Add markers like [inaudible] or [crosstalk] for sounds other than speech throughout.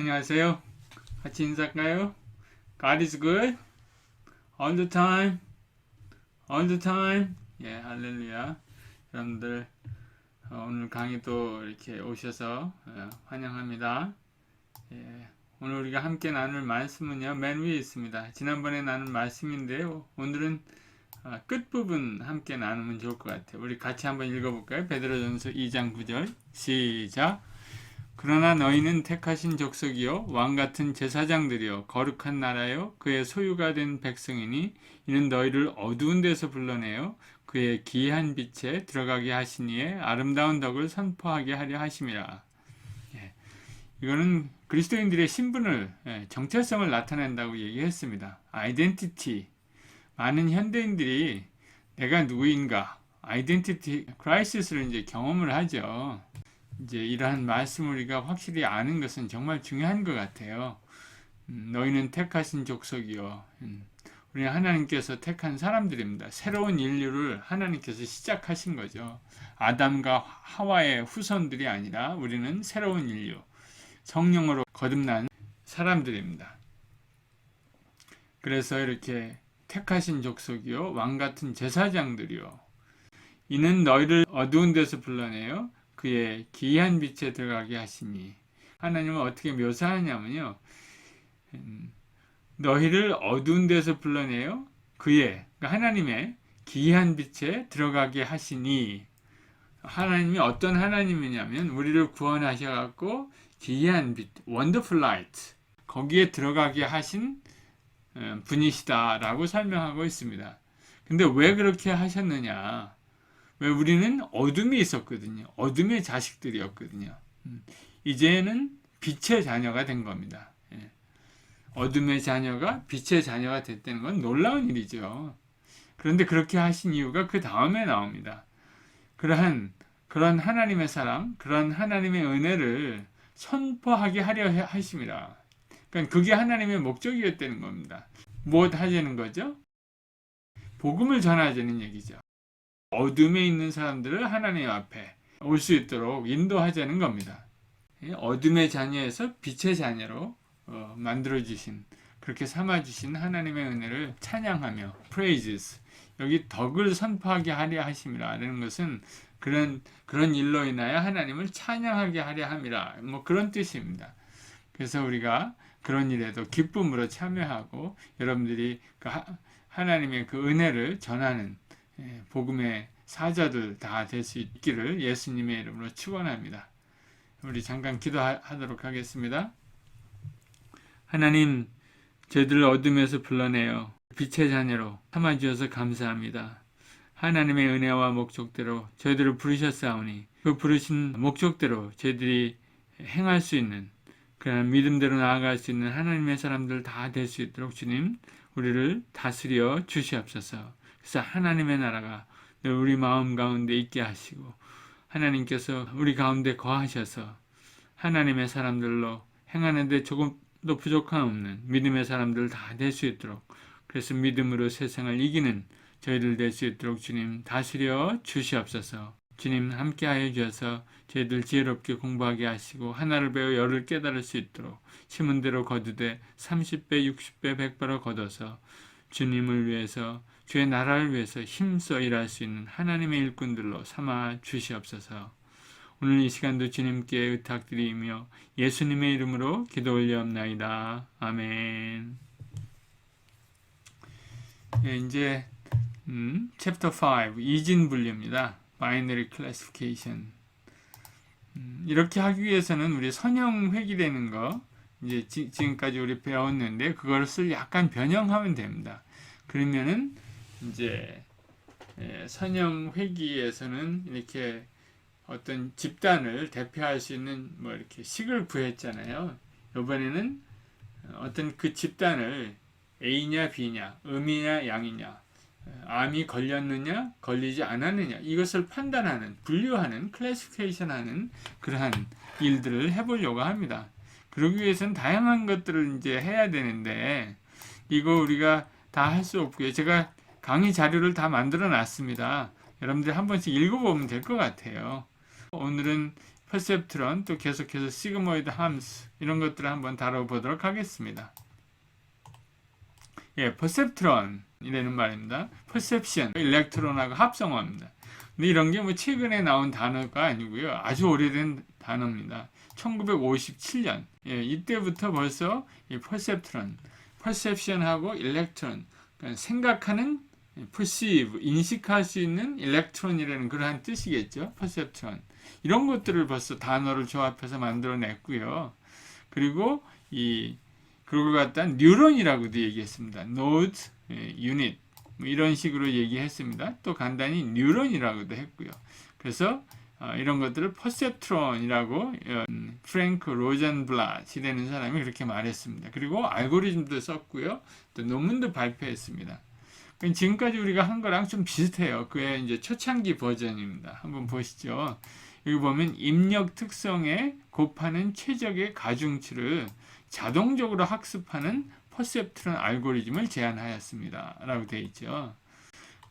안녕하세요. 같이 인사할까요? God is good all the time, all the time. 예, 할렐루야. 여러분들 어, 오늘 강의 또 이렇게 오셔서 어, 환영합니다. 예, 오늘 우리가 함께 나눌 말씀은요 맨 위에 있습니다. 지난번에 나눈 말씀인데요. 오늘은 어, 끝부분 함께 나누면 좋을 것 같아요. 우리 같이 한번 읽어볼까요? 베드로전서 2장 9절 시작. 그러나 너희는 택하신 족속이요 왕 같은 제사장들이요 거룩한 나라요 그의 소유가 된 백성이니 이는 너희를 어두운 데서 불러내요 그의 기이한 빛에 들어가게 하시니에 아름다운 덕을 선포하게 하려 하심이라. 예, 이거는 그리스도인들의 신분을 예, 정체성을 나타낸다고 얘기했습니다. 아이덴티티. 많은 현대인들이 내가 누구인가 아이덴티티 크라이시스를 이제 경험을 하죠. 이제 이러한 말씀을 우리가 확실히 아는 것은 정말 중요한 것 같아요. 음, 너희는 택하신 족속이요. 음, 우리는 하나님께서 택한 사람들입니다. 새로운 인류를 하나님께서 시작하신 거죠. 아담과 하와의 후손들이 아니라 우리는 새로운 인류, 성령으로 거듭난 사람들입니다. 그래서 이렇게 택하신 족속이요. 왕 같은 제사장들이요. 이는 너희를 어두운 데서 불러내요. 그의 기이한 빛에 들어가게 하시니 하나님은 어떻게 묘사하냐면요. 음, 너희를 어두운 데서 불러내요. 그의 그러니까 하나님의 기이한 빛에 들어가게 하시니 하나님이 어떤 하나님이냐면 우리를 구원하셔 갖고 기이한 빛, 원더풀 라이트 거기에 들어가게 하신 어, 분이시다라고 설명하고 있습니다. 근데 왜 그렇게 하셨느냐? 왜 우리는 어둠이 있었거든요. 어둠의 자식들이었거든요. 음, 이제는 빛의 자녀가 된 겁니다. 예. 어둠의 자녀가 빛의 자녀가 됐다는 건 놀라운 일이죠. 그런데 그렇게 하신 이유가 그 다음에 나옵니다. 그러한 그런 하나님의 사랑, 그런 하나님의 은혜를 선포하게 하려 하심이라. 그러니까 그게 하나님의 목적이었다는 겁니다. 무엇 하자는 거죠? 복음을 전하자는 얘기죠. 어둠에 있는 사람들을 하나님 앞에 올 수 있도록 인도하자는 겁니다. 어둠의 자녀에서 빛의 자녀로 어, 만들어 주신 그렇게 삼아 주신 하나님의 은혜를 찬양하며 praises 여기 덕을 선포하게 하려 하심이라는 것은 그런 그런 일로 인하여 하나님을 찬양하게 하려 함이라 뭐 그런 뜻입니다. 그래서 우리가 그런 일에도 기쁨으로 참여하고 여러분들이 그 하나님의 그 은혜를 전하는 예, 복음의 사자들 다 될 수 있기를 예수님의 이름으로 축원합니다. 우리 잠깐 기도하도록 하겠습니다. 하나님, 저희들 어둠에서 불러내어 빛의 자녀로 삼아 주셔서 감사합니다. 하나님의 은혜와 목적대로 저희들을 부르셨사오니 그 부르신 목적대로 저희들이 행할 수 있는 그런 믿음대로 나아갈 수 있는 하나님의 사람들 다 될 수 있도록 주님 우리를 다스려 주시옵소서. 그래서 하나님의 나라가 늘 우리 마음 가운데 있게 하시고 하나님께서 우리 가운데 거하셔서 하나님의 사람들로 행하는데 조금도 부족함 없는 믿음의 사람들 다 될 수 있도록 그래서 믿음으로 세상을 이기는 저희들 될 수 있도록 주님 다스려 주시옵소서. 주님 함께하여 주셔서 저희들 지혜롭게 공부하게 하시고 하나를 배워 열을 깨달을 수 있도록 심은 대로 거두되 30배, 60배, 100배로 거둬서 주님을 위해서 주의 나라를 위해서 힘써 일할 수 있는 하나님의 일꾼들로 삼아 주시옵소서. 오늘 이 시간도 주님께 의탁드리며 예수님의 이름으로 기도 올려옵나이다. 아멘. 예, 이제 음, 챕터 5 이진 분류입니다. 바이너리 클래시피케이션. 음, 이렇게 하기 위해서는 우리 선형 회귀되는 거 이제 지, 금까지 우리 배웠는데 그것을 약간 변형하면 됩니다. 그러면은 이제 예, 선형 회귀에서는 이렇게 어떤 집단을 대표할 수 있는 뭐 이렇게 식을 구했잖아요. 이번에는 어떤 그 집단을 A냐 B냐, 음이냐 양이냐, 암이 걸렸느냐, 걸리지 않았느냐 이것을 판단하는, 분류하는, 클래시피케이션하는 그러한 일들을 해보려고 합니다. 그러기 위해서는 다양한 것들을 이제 해야 되는데 이거 우리가 다 할 수 없고요. 제가 강의 자료를 다 만들어 놨습니다. 여러분들 한 번씩 읽어보면 될 것 같아요. 오늘은 퍼셉트론 또 계속해서 시그모이드 함수 이런 것들을 한번 다뤄보도록 하겠습니다. 예, 퍼셉트론 이라는 말입니다. 퍼셉션, 일렉트론하고 합성어입니다. 근데 이런 게 뭐 최근에 나온 단어가 아니고요. 아주 오래된 단어입니다. 1957년. 예, 이때부터 벌써 이 퍼셉트론, 퍼셉션하고 일렉트론, 그러니까 생각하는 perceive, 인식할 수 있는 일렉트론이라는 그러한 뜻이겠죠. 퍼셉트론. 이런 것들을 벌써 단어를 조합해서 만들어냈고요. 그리고 이 그걸 갖다 뉴런이라고도 얘기했습니다. node, 예, unit 뭐 이런 식으로 얘기했습니다. 또 간단히 뉴런이라고도 했고요. 그래서 어, 이런 것들을 퍼셉트론이라고 어, 프랭크 로젠블라이라는 사람이 그렇게 말했습니다. 그리고 알고리즘도 썼고요. 또 논문도 발표했습니다. 지금까지 우리가 한 거랑 좀 비슷해요. 그의 이제 초창기 버전입니다. 한번 보시죠. 여기 보면 입력 특성에 곱하는 최적의 가중치를 자동적으로 학습하는 퍼셉트론 알고리즘을 제안하였습니다. 라고 되어 있죠.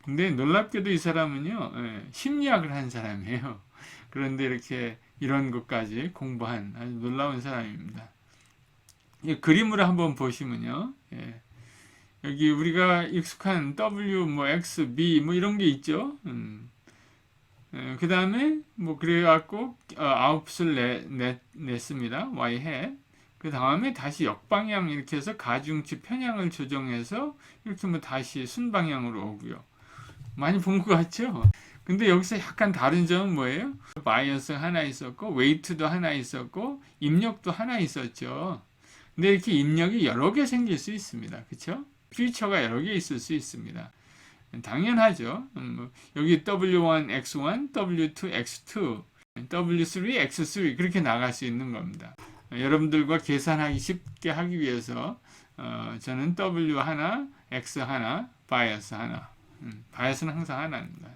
근데 놀랍게도 이 사람은요, 예, 심리학을 한 사람이에요. 그런데 이렇게 이런 것까지 공부한 아주 놀라운 사람입니다. 이 그림으로 한번 보시면요. 예, 여기 우리가 익숙한 W, 뭐 X, B 뭐 이런 게 있죠. 음. 그 다음에 뭐 그래갖고 어, 아웃풋을 내, 내, 냈습니다. Y hat. 그 다음에 다시 역방향 이렇게 해서 가중치 편향을 조정해서 이렇게 뭐 다시 순방향으로 오고요. 많이 본 것 같죠? 근데 여기서 약간 다른 점은 뭐예요? 바이어스 하나 있었고 웨이트도 하나 있었고 입력도 하나 있었죠. 근데 이렇게 입력이 여러 개 생길 수 있습니다. 그렇죠? 피처가 여러 개 있을 수 있습니다. 당연하죠. 음, 뭐 여기 W1, X1, W2, X2, W3, X3 그렇게 나갈 수 있는 겁니다. 여러분들과 계산하기 쉽게 하기 위해서 어, 저는 W 하나, X 하나, 바이어스 하나. 음, 바이어스는 항상 하나입니다.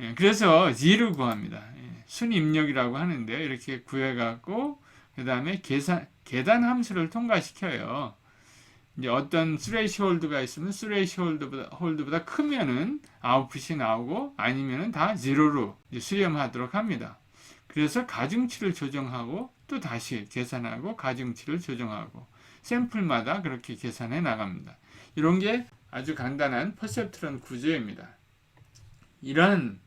예, 그래서 G를 구합니다. 예, 순 입력이라고 하는데 이렇게 구해갖고 그 다음에 계산 계단 함수를 통과시켜요. 이제 어떤 스레이시홀드가 있으면 스레이시홀드보다 홀드보다 크면은 아웃풋이 나오고 아니면은 다 제로로 수렴하도록 합니다. 그래서 가중치를 조정하고 또 다시 계산하고 가중치를 조정하고 샘플마다 그렇게 계산해 나갑니다. 이런 게 아주 간단한 퍼셉트론 구조입니다. 이런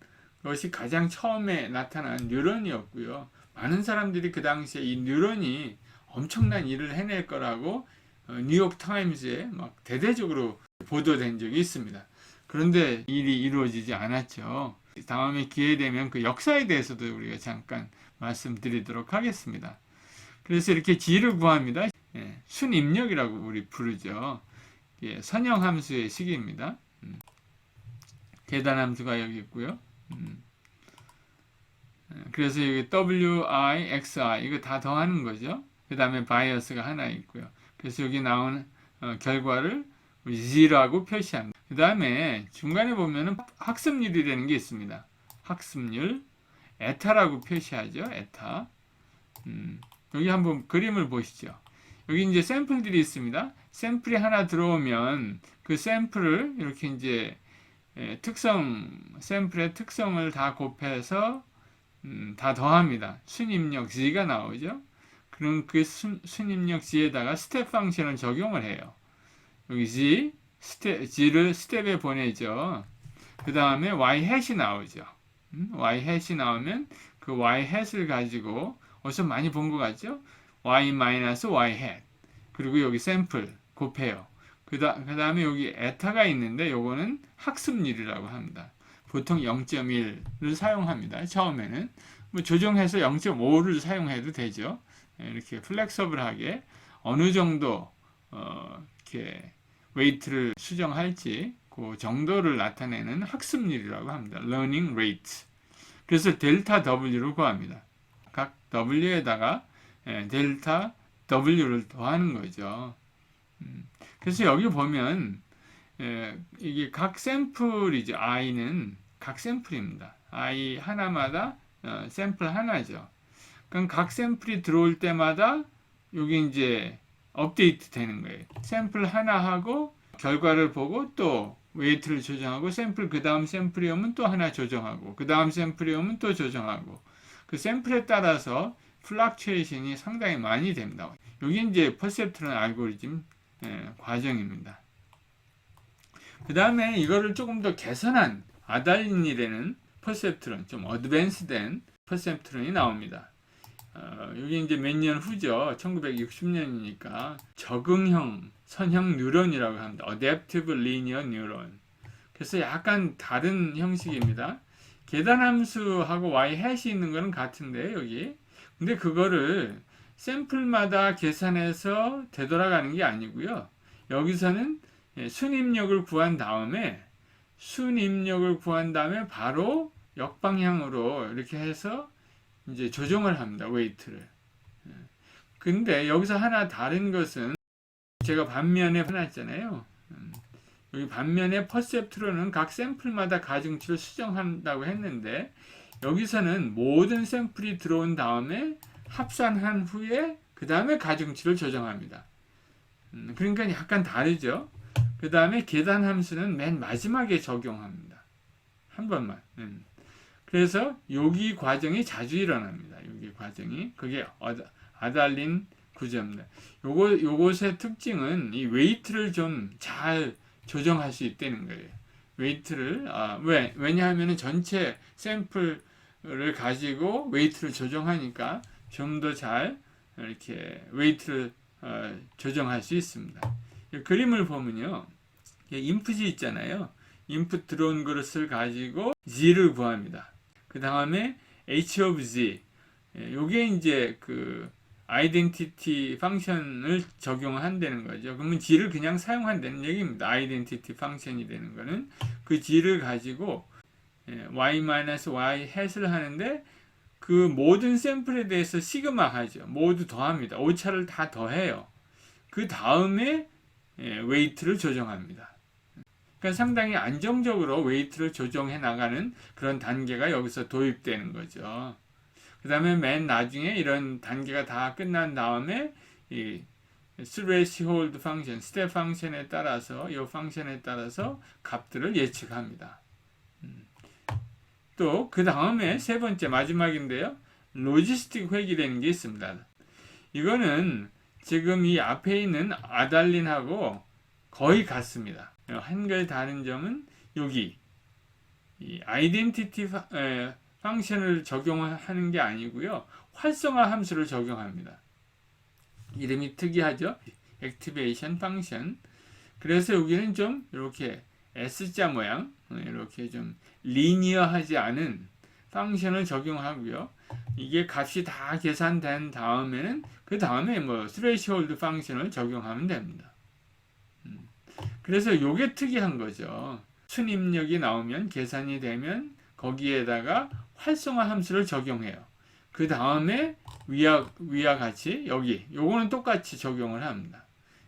것이 가장 처음에 나타난 뉴런이었고요. 많은 사람들이 그 당시에 이 뉴런이 엄청난 일을 해낼 거라고 어, 뉴욕 타임즈에 막 대대적으로 보도된 적이 있습니다. 그런데 일이 이루어지지 않았죠. 다음에 기회 되면 그 역사에 대해서도 우리가 잠깐 말씀드리도록 하겠습니다. 그래서 이렇게 G를 구합니다. 예, 순입력이라고 우리 부르죠. 예, 선형함수의 식입니다. 음. 계단함수가 여기 있고요. 음. 예, 그래서 여기 wi, xi 이거 다 더하는 거죠. 그 다음에 바이어스가 하나 있고요. 그래서 여기 나온 어, 결과를 z라고 표시합니다. 그 다음에 중간에 보면은 학습률이라는 게 있습니다. 학습률 에타라고 표시하죠. 에타. 음, 여기 한번 그림을 보시죠. 여기 이제 샘플들이 있습니다. 샘플이 하나 들어오면 그 샘플을 이렇게 이제 예, 특성, 샘플의 특성을 다 곱해서 음, 다 더합니다. 순입력 G가 나오죠. 그럼 그 순, 순입력 G에다가 스텝 펑션을 적용을 해요. 여기 G, 스텝, G를 스텝에 보내죠. 그 다음에 Y 햇이 나오죠. 음, Y 햇이 나오면 그 Y 햇을 가지고 어디서 많이 본 것 같죠? Y 마이너스 Y 햇. 그리고 여기 샘플 곱해요. 그 다음에 여기 에타가 있는데 요거는 학습률이라고 합니다. 보통 0.1을 사용합니다. 처음에는 뭐 조정해서 0.5를 사용해도 되죠. 예, 이렇게 플렉서블하게 어느 정도 어, 이렇게 웨이트를 수정할지 그 정도를 나타내는 학습률이라고 합니다. learning rate. 그래서 델타 W로 구합니다. 각 W에다가 예, 델타 W를 더하는 거죠. 음, 그래서 여기 보면 예, 이게 각 샘플이죠. i는 각 샘플입니다. i 하나마다 어, 샘플 하나죠. 그럼 각 샘플이 들어올 때마다 여기 이제 업데이트 되는 거예요. 샘플 하나 하고 결과를 보고 또 웨이트를 조정하고 샘플 그 다음 샘플이 오면 또 하나 조정하고 그 다음 샘플이 오면 또 조정하고 그 샘플에 따라서 플락츄에이션이 상당히 많이 됩니다. 여기 이제 퍼셉트론 알고리즘 예, 과정입니다. 그 다음에 이거를 조금 더 개선한 아달린이라는 퍼셉트론, 좀 어드밴스된 퍼셉트론이 나옵니다. 어, 여기 이제 몇 년 후죠. 1960년이니까 적응형 선형 뉴런이라고 합니다. Adaptive Linear Neuron. 그래서 약간 다른 형식입니다. 계단 함수하고 y 해시 있는 거는 같은데 여기. 근데 그거를 샘플마다 계산해서 되돌아가는 게 아니고요. 여기서는 예, 순입력을 구한 다음에 순입력을 구한 다음에 바로 역방향으로 이렇게 해서 이제 조정을 합니다. 웨이트를. 예. 근데 여기서 하나 다른 것은 제가 반면에 해놨잖아요. 음, 여기 반면에 퍼셉트로는 각 샘플마다 가중치를 수정한다고 했는데 여기서는 모든 샘플이 들어온 다음에 합산한 후에 그 다음에 가중치를 조정합니다. 음, 그러니까 약간 다르죠. 그 다음에 계산 함수는 맨 마지막에 적용합니다. 한 번만. 음. 그래서 여기 과정이 자주 일어납니다. 여기 과정이 그게 아달린 구조입니다. 요거 요것의 특징은 이 웨이트를 좀 잘 조정할 수 있다는 거예요. 웨이트를 아, 왜 왜냐하면은 전체 샘플을 가지고 웨이트를 조정하니까 좀 더 잘 이렇게 웨이트를 어, 조정할 수 있습니다. 이 그림을 보면요, 이 인풋이 있잖아요. 인풋 들어온 그릇을 가지고 z를 구합니다. 그 다음에 h of z, 예, 요게 이제 그 아이덴티티 펑션을 적용한다는 거죠. 그러면 g를 그냥 사용한다는 얘기입니다. 아이덴티티 펑션이 되는 거는 그 g를 가지고 예, y-y 햇을 하는데 그 모든 샘플에 대해서 시그마 하죠. 모두 더합니다. 오차를 다 더해요. 그 다음에 예, 웨이트를 조정합니다. 그러니까 상당히 안정적으로 웨이트를 조정해 나가는 그런 단계가 여기서 도입되는 거죠. 그 다음에 맨 나중에 이런 단계가 다 끝난 다음에 이 스레시홀드 펑션, 스텝 펑션에 따라서 이 펑션에 따라서 값들을 예측합니다. 또 그 다음에 세 번째 마지막인데요. 로지스틱 회귀라는 게 있습니다. 이거는 지금 이 앞에 있는 아달린하고 거의 같습니다. 한가지 다른 점은 여기 이 아이덴티티 펑션을 적용하는 게 아니고요. 활성화 함수를 적용합니다. 이름이 특이하죠? 액티베이션 펑션. 그래서 여기는 좀 이렇게 S자 모양, 이렇게 좀 리니어하지 않은 펑션을 적용하고요. 이게 값이 다 계산된 다음에는 그 다음에 뭐 스레시홀드 펑션을 적용하면 됩니다. 음. 그래서 이게 특이한 거죠. 순입력이 나오면 계산이 되면 거기에다가 활성화 함수를 적용해요. 그 다음에 위와 위와 같이 여기 요거는 똑같이 적용을 합니다.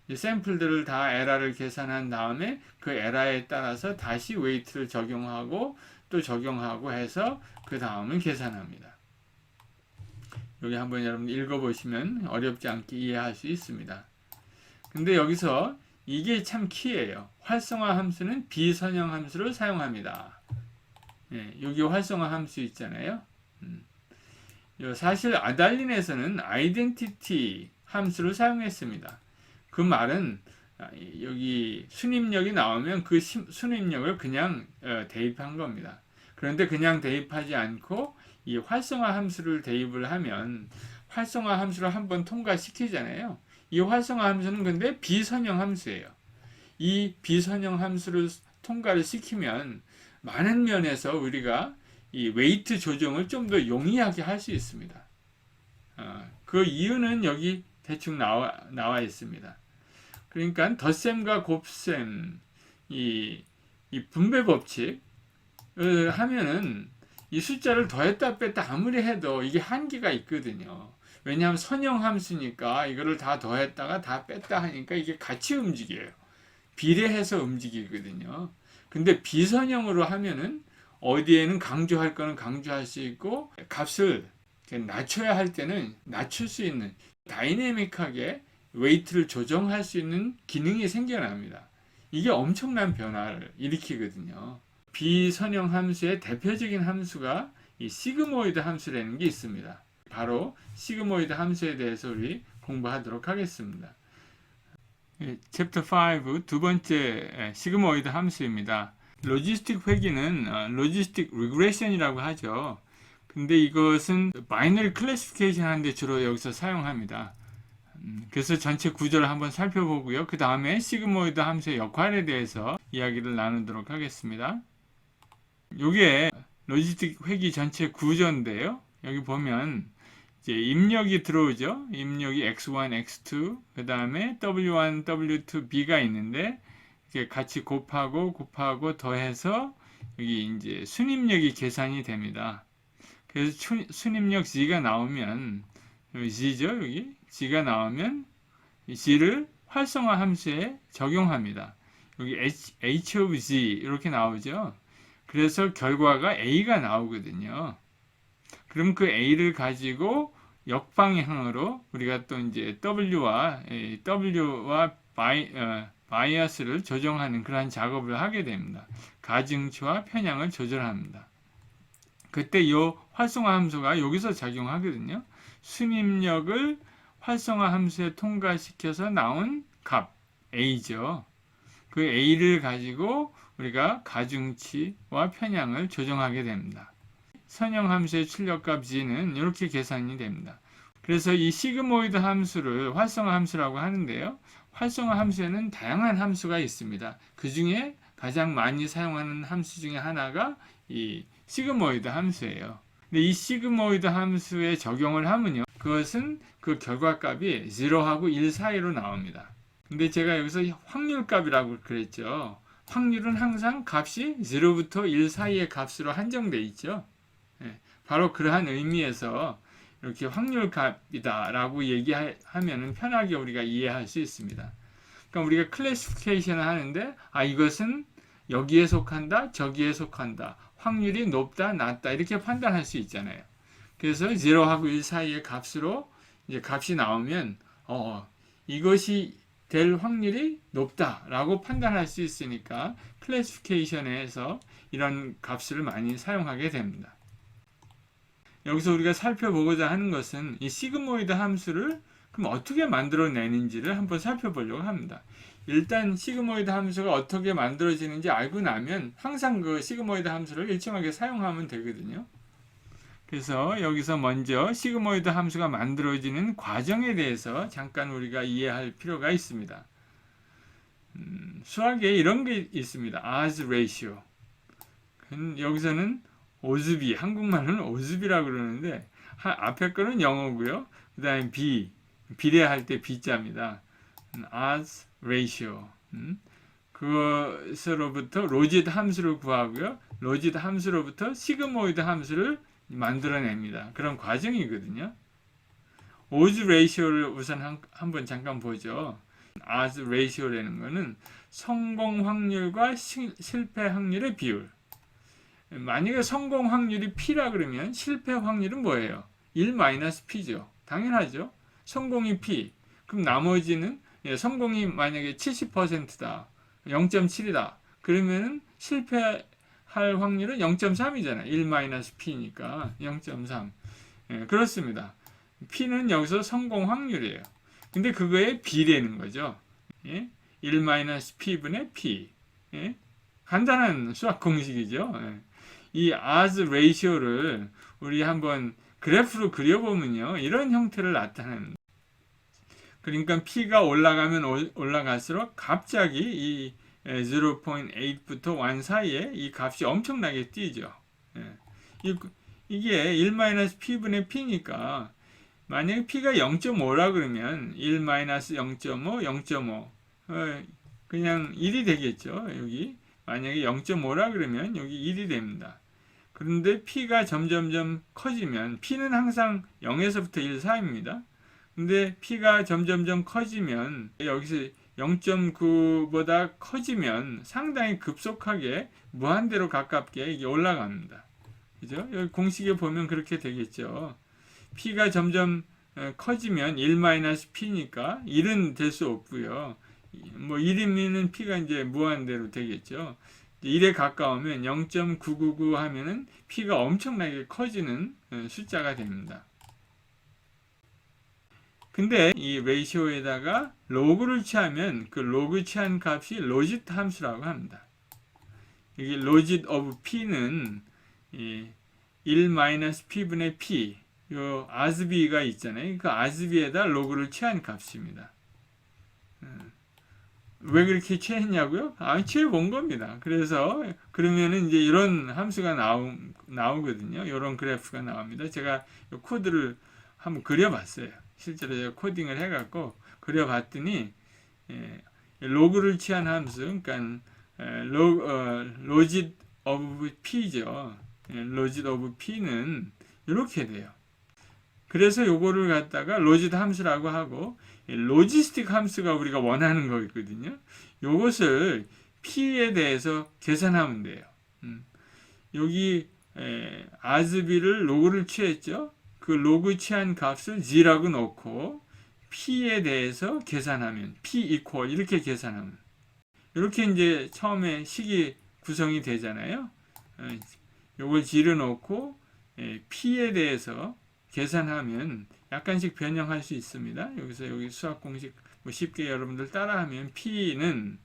이 샘플들을 다 에라를 계산한 다음에 그 에라에 따라서 다시 웨이트를 적용하고 또 적용하고 해서 그 다음을 계산합니다. 여기 한번 여러분 읽어보시면 어렵지 않게 이해할 수 있습니다. 근데 여기서 이게 참 키예요. 활성화 함수는 비선형 함수를 사용합니다. 예, 여기 활성화 함수 있잖아요. 음. 요 사실 아달린에서는 아이덴티티 함수를 사용했습니다. 그 말은 아, 여기 순입력이 나오면 그 심- 순입력을 그냥 어, 대입한 겁니다. 그런데 그냥 대입하지 않고 이 활성화 함수를 대입을 하면 활성화 함수를 한번 통과시키잖아요. 이 활성화 함수는 근데 비선형 함수예요. 이 비선형 함수를 통과를 시키면 많은 면에서 우리가 이 웨이트 조정을 좀 더 용이하게 할 수 있습니다. 어, 그 이유는 여기 대충 나와, 나와 있습니다. 그러니까 덧셈과 곱셈, 이, 이 분배 법칙을 하면은 이 숫자를 더했다 뺐다 아무리 해도 이게 한계가 있거든요. 왜냐하면 선형 함수니까 이거를 다 더했다가 다 뺐다 하니까 이게 같이 움직여요. 비례해서 움직이거든요. 근데 비선형으로 하면은 어디에는 강조할 거는 강조할 수 있고 값을 낮춰야 할 때는 낮출 수 있는 다이내믹하게 웨이트를 조정할 수 있는 기능이 생겨납니다. 이게 엄청난 변화를 일으키거든요. 비선형 함수의 대표적인 함수가 이 시그모이드 함수라는 게 있습니다. 바로 시그모이드 함수에 대해서 우리 공부하도록 하겠습니다. 예, 챕터 5 두 번째 예, 시그모이드 함수입니다. 로지스틱 회귀는 어, 로지스틱 리그레션이라고 하죠. 근데 이것은 바이너리 클래시피케이션 하는데 주로 여기서 사용합니다. 음, 그래서 전체 구조를 한번 살펴보고요. 그 다음에 시그모이드 함수의 역할에 대해서 이야기를 나누도록 하겠습니다. 요게 로지스틱 회귀 전체 구조인데요. 여기 보면 이제 입력이 들어오죠. 입력이 x1, x2, 그 다음에 w1, w2, b가 있는데 이렇게 같이 곱하고 곱하고 더해서 여기 이제 순입력이 계산이 됩니다. 그래서 춘- 순입력 g가 나오면 여기 g죠 여기 g가 나오면 이 g를 활성화 함수에 적용합니다. 여기 h, h of g 이렇게 나오죠. 그래서 결과가 a가 나오거든요. 그럼 그 a를 가지고 역방향으로 우리가 또 이제 w와 이 w와 바이, 어, 바이어스를 조정하는 그러한 작업을 하게 됩니다. 가중치와 편향을 조절합니다. 그때 이 활성화 함수가 여기서 작용하거든요. 순입력을 활성화 함수에 통과시켜서 나온 값 a죠. 그 a를 가지고 우리가 가중치와 편향을 조정하게 됩니다. 선형 함수의 출력값 g는 이렇게 계산이 됩니다. 그래서 이 시그모이드 함수를 활성화 함수라고 하는데요. 활성화 함수에는 다양한 함수가 있습니다. 그 중에 가장 많이 사용하는 함수 중에 하나가 이 시그모이드 함수예요. 근데 이 시그모이드 함수에 적용을 하면요. 그것은 그 결과값이 0하고 1 사이로 나옵니다. 근데 제가 여기서 확률값이라고 그랬죠. 확률은 항상 값이 0부터 1 사이의 값으로 한정돼 있죠. 예, 바로 그러한 의미에서 이렇게 확률 값이다라고 얘기하면 편하게 우리가 이해할 수 있습니다. 그러니까 우리가 클래시피케이션을 하는데 아 이것은 여기에 속한다, 저기에 속한다, 확률이 높다, 낮다 이렇게 판단할 수 있잖아요. 그래서 0하고 1 사이의 값으로 이제 값이 나오면 어 이것이 될 확률이 높다라고 판단할 수 있으니까 클래시피케이션에서 이런 값을 많이 사용하게 됩니다. 여기서 우리가 살펴보고자 하는 것은 이 시그모이드 함수를 그럼 어떻게 만들어내는지를 한번 살펴보려고 합니다. 일단 시그모이드 함수가 어떻게 만들어지는지 알고 나면 항상 그 시그모이드 함수를 일정하게 사용하면 되거든요. 그래서 여기서 먼저 시그모이드 함수가 만들어지는 과정에 대해서 잠깐 우리가 이해할 필요가 있습니다. 음, 수학에 이런 게 있습니다. odds ratio. 음, 여기서는 오즈비, 한국말로는 오즈비라고 그러는데 하- 앞에 거는 영어고요. 그 다음에 비, 비례할 때 비자입니다. 음, odds ratio. 음, 그것으로부터 로짓 함수를 구하고요. 로짓 함수로부터 시그모이드 함수를 만들어냅니다. 그런 과정이거든요. 오즈 레이시오를 우선 한, 한번 잠깐 보죠. odds ratio라는 거는 성공 확률과 시- 실패 확률의 비율. 만약에 성공 확률이 P라 그러면 실패 확률은 뭐예요? 1-P죠. 당연하죠. 성공이 P. 그럼 나머지는 예, 성공이 만약에 70%다. 0.7이다. 그러면은 실패할 확률은 0.3이잖아요. 1-P니까 0.3. 예, 그렇습니다. P는 여기서 성공 확률이에요. 근데 그거에 B라는 거죠. 예? 1-P분의 P. 예? 간단한 수학 공식이죠. 예. 이 odds ratio를 우리 한번 그래프로 그려보면요. 이런 형태를 나타냅니다. 그러니까 P가 올라가면 올- 올라갈수록 갑자기 이 0.8부터 1 사이에 이 값이 엄청나게 뛰죠. 예. 이- 이게 1-P분의 P니까 만약에 P가 0.5라 그러면 1-0.5, 0.5 어, 그냥 1이 되겠죠. 여기 만약에 0.5라 그러면 여기 1이 됩니다. 그런데 P가 점점점 커지면 P는 항상 0에서부터 1 사이입니다. 근데 P가 점점점 커지면 여기서 0.9보다 커지면 상당히 급속하게 무한대로 가깝게 올라갑니다. 그죠? 여기 공식에 보면 그렇게 되겠죠. P가 점점 어, 커지면 1-P니까 1은 될 수 없고요. 뭐 1이면 P가 이제 무한대로 되겠죠. 1에 가까우면 0.999 하면은 p가 엄청나게 커지는 어, 숫자가 됩니다. 근데 이 레이시오에다가 로그를 취하면 그 로그 취한 값이 로짓 함수라고 합니다. 여기 로짓 오브 p는 이 1-p분의 p 요 아스비가 있잖아요. 그 아스비에다 로그를 취한 값입니다. 음. 왜 그렇게 취했냐고요? 아, 취해 본 겁니다. 그래서 그러면은 이제 이런 함수가 나오, 나오거든요. 이런 그래프가 나옵니다. 제가 이 코드를 한번 그려봤어요. 실제로 제가 코딩을 해갖고 그려봤더니 예, 로그를 취한 함수, 그러니까 에, 로, 어, 로짓 오브 p죠. 예, 로짓 오브 p는 이렇게 돼요. 그래서 요거를 갖다가 로짓 함수라고 하고 이 로지스틱 함수가 우리가 원하는 거거든요. 요것을 p에 대해서 계산하면 돼요. 음. 여기 에, 아즈비를 로그를 취했죠. 그 로그 취한 값을 g라고 놓고 p에 대해서 계산하면 p 이퀄 이렇게 계산하면 이렇게 이제 처음에 식이 구성이 되잖아요. 어, 요걸 g를 예, p에 대해서 계산하면 약간씩 변형할 수 있습니다. 여기서 여기 수학 공식 뭐 쉽게 여러분들 따라하면 p는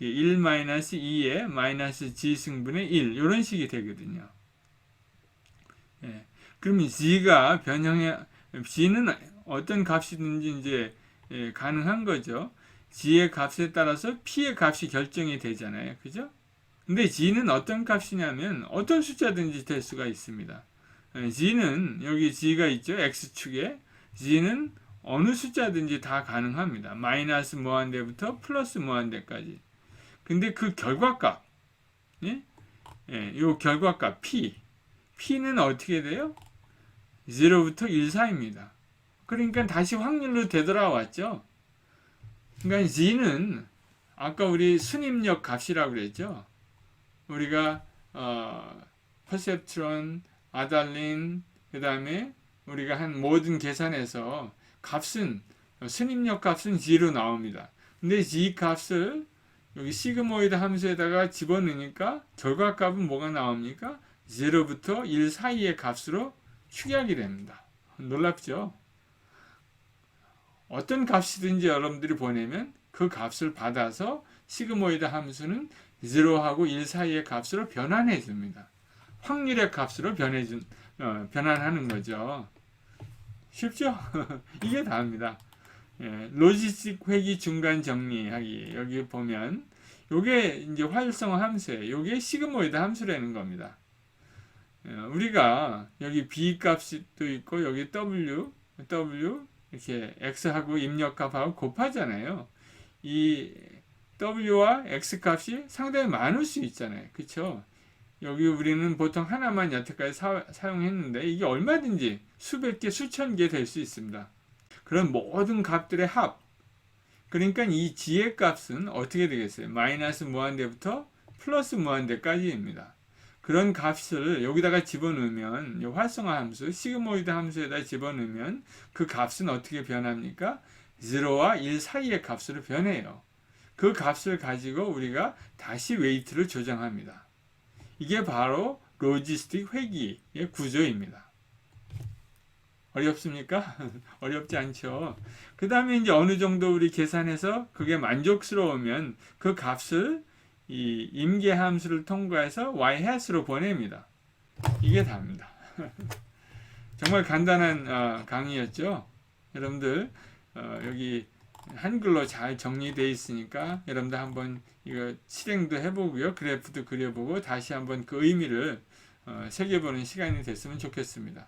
1-2의 마이너스 g 승분의 1 이런 식이 되거든요. 예. 그러면 g가 변형해 g는 어떤 값이든지 이제 예, 가능한 거죠. g의 값에 따라서 p의 값이 결정이 되잖아요. 그죠? 근데 g는 어떤 값이냐면 어떤 숫자든지 될 수가 있습니다. 예, g는 여기 g가 있죠. x축에 g는 어느 숫자든지 다 가능합니다. 마이너스 무한대부터 플러스 무한대까지. 근데 그 결과값, 예? 예, 요 결과값 p, p는 어떻게 돼요? 0부터 1 사이입니다. 그러니까 다시 확률로 되돌아왔죠. 그러니까 g는 아까 우리 순입력 값이라고 그랬죠. 우리가 어, 퍼셉트론, 아달린, 그 다음에 우리가 한 모든 계산에서 값은 순입력 값은 g로 나옵니다. 근데 g 값을 여기 시그모이드 함수에다가 집어넣으니까 결과값은 뭐가 나옵니까? 0부터 1 사이의 값으로 축약이 됩니다. 놀랍죠? 어떤 값이든지 여러분들이 보내면 그 값을 받아서 시그모이드 함수는 0하고 1 사이의 값으로 변환해 줍니다. 확률의 값으로 변해준, 어, 변환하는 거죠. 쉽죠? [laughs] 이게 다입니다. 예, 로지스틱 회기 중간 정리하기 여기 보면 요게 이제 활성화 함수예요. 요게 시그모이드 함수라는 겁니다. 예, 우리가 여기 b 또 있고 여기 w w 이렇게 x하고 입력값하고 곱하잖아요. 이 w와 x 값이 상당히 많을 수 있잖아요. 그렇죠? 여기 우리는 보통 하나만 여태까지 사, 사용했는데 이게 얼마든지 수백 개, 수천 개 될 수 있습니다. 그런 모든 값들의 합. 그러니까 이 g의 값은 어떻게 되겠어요? 마이너스 무한대부터 플러스 무한대까지입니다. 그런 값을 여기다가 집어넣으면 이 활성화 함수, 시그모이드 함수에다 집어넣으면 그 값은 어떻게 변합니까? 0와 1 사이의 값으로 변해요. 그 값을 가지고 우리가 다시 웨이트를 조정합니다. 이게 바로 로지스틱 회기의 구조입니다. 어렵습니까? [laughs] 어렵지 않죠. 그 다음에 이제 어느 정도 우리 계산해서 그게 만족스러우면 그 값을 이 임계 함수를 통과해서 y hat으로 보냅니다. 이게 답니다. [laughs] 정말 간단한 어, 강의였죠. 여러분들 어, 여기 한글로 잘 정리되어 있으니까 여러분들 한번 이거 실행도 해보고요. 그래프도 그려보고 다시 한번 그 의미를 어, 새겨보는 시간이 됐으면 좋겠습니다.